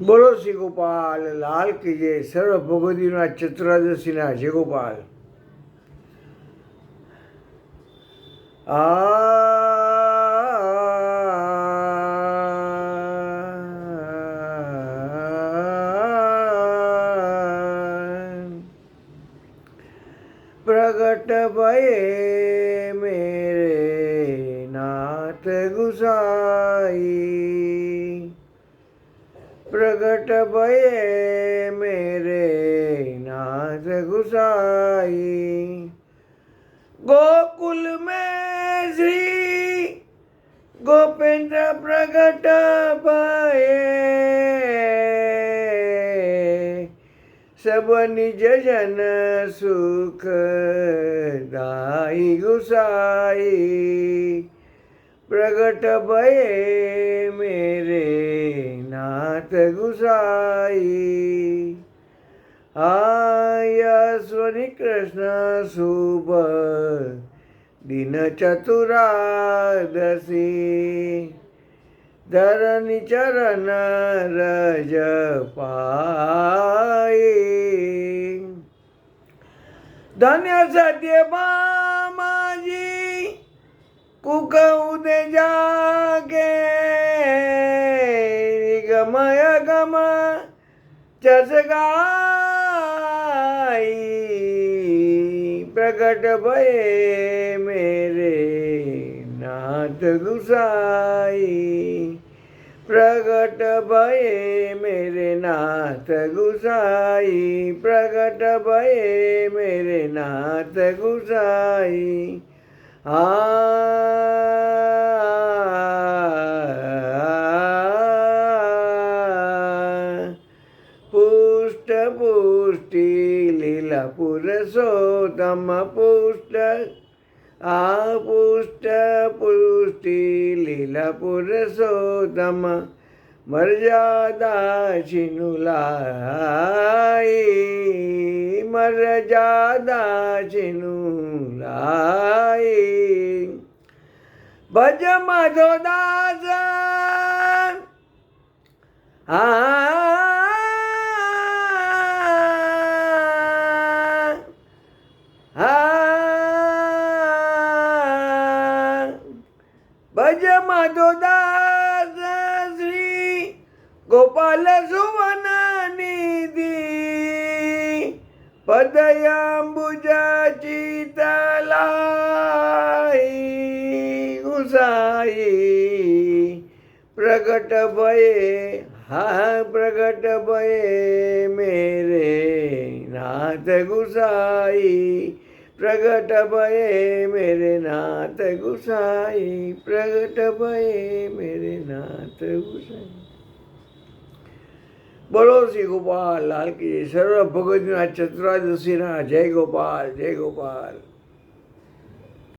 બોલો શ્રી ગોપાલ લાલ કી જય સર્વ ભગવતીના ચતુરાદશીના જય ગોપાલ આ પ્રગટ ભયે प्रगट भये मेरे नाथ गुसाई। गोकुल में श्री गोपेंद्र प्रगट भये। सब निज जन सुख दाई गुसाई। प्रगट भये मेरे नाथ गुसाई. आयस्वनि कृष्ण शुभ दिन चतुरादशी. धरणी चरण रज पाई. धन्य सत्य मामाजी कुक उदे जागे. गमय गम चसगाई प्रकट भये मेरे नाथ गुसाई। प्रगट भये मेरे नाथ गुसाई। प्रगट भये मेरे नाथ गुसाई। आ पुष्टी लीला पुरुषोत्तम पुष्ट। आ पुष्ट लीला पुरुषोत्तम मर्यादा छिनुलाई मर्यादा छिनुलाई भज मधोदास। आ भज मधोदास श्री गोपाल सुवन निधी पदयांबुजाची तलाई उसाई प्रगट भये हा प्रगट भये मेरे પ્રગટ ભયે મેરે નાથ ગુસાઈ, પ્રગટ ભયે મેરે નાથ ગુસાઈ. બોલો શ્રી ગોપાલ, લાલ કી સર્વ ભગતના ચતુરાદશીના જય ગોપાલ જય ગોપાલ.